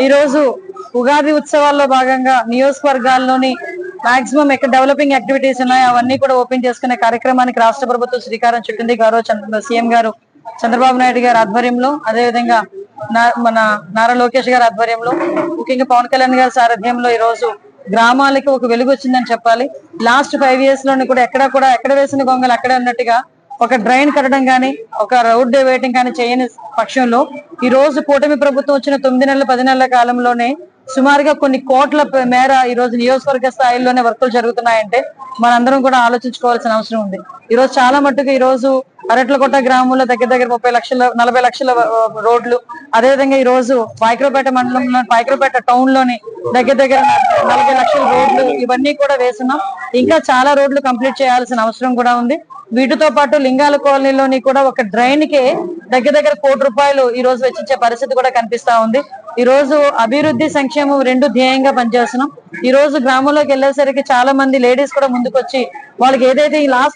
ఈ రోజు ఉగాది ఉత్సవాల్లో భాగంగా నియోజకవర్గాల్లోని మాక్సిమం ఎక్కడ డెవలపింగ్ యాక్టివిటీస్ ఉన్నాయో అవన్నీ కూడా ఓపెన్ చేసుకునే కార్యక్రమానికి రాష్ట్ర ప్రభుత్వం శ్రీకారం చుట్టింది. గౌరవ చంద్ర సీఎం గారు చంద్రబాబు నాయుడు గారి ఆధ్వర్యంలో అదేవిధంగా నా- మన నారా లోకేష్ గారి ఆధ్వర్యంలో ముఖ్యంగా పవన్ కళ్యాణ్ గారి సారథ్యంలో ఈ రోజు గ్రామాలకి ఒక వెలుగు వచ్చిందని చెప్పాలి. లాస్ట్ ఫైవ్ ఇయర్స్లోని కూడా ఎక్కడ కూడా ఎక్కడ వేసిన గొంగలు అక్కడే ఉన్నట్టుగా ఒక డ్రైన్ కట్టడం కానీ ఒక రోడ్ వేయటం కానీ చేయని పక్షంలో ఈ రోజు కూటమి ప్రభుత్వం వచ్చిన తొమ్మిది నెలల పది నెలల కాలంలోనే సుమారుగా కొన్ని కోట్ల మేర ఈ రోజు నియోజకవర్గ స్థాయిలోనే వర్కులు జరుగుతున్నాయంటే మనందరం కూడా ఆలోచించుకోవాల్సిన అవసరం ఉంది. ఈ రోజు చాలా మట్టుకు ఈ రోజు అరట్లకోట గ్రామంలో దగ్గర దగ్గర ముప్పై లక్షల నలభై లక్షల రోడ్లు అదేవిధంగా ఈ రోజు పాయకరపేట మండలంలో పాయకరపేట టౌన్లోని దగ్గర దగ్గర నలభై లక్షల రోడ్లు ఇవన్నీ కూడా వేస్తున్నాం. ఇంకా చాలా రోడ్లు కంప్లీట్ చేయాల్సిన అవసరం కూడా ఉంది. వీటితో పాటు లింగాల కాలనీలోని కూడా ఒక డ్రైన్కి దగ్గర దగ్గర కోటి రూపాయలు ఈ రోజు వెచ్చించే పరిస్థితి కూడా కనిపిస్తా ఉంది. ఈ రోజు అభివృద్ధి సంక్షేమం రెండు ధ్యేయంగా పనిచేస్తున్నాం. ఈ రోజు గ్రామంలోకి వెళ్ళేసరికి చాలా మంది లేడీస్ కూడా ముందుకొచ్చి వాళ్ళకి ఏదైతే ఈ లాస్ట్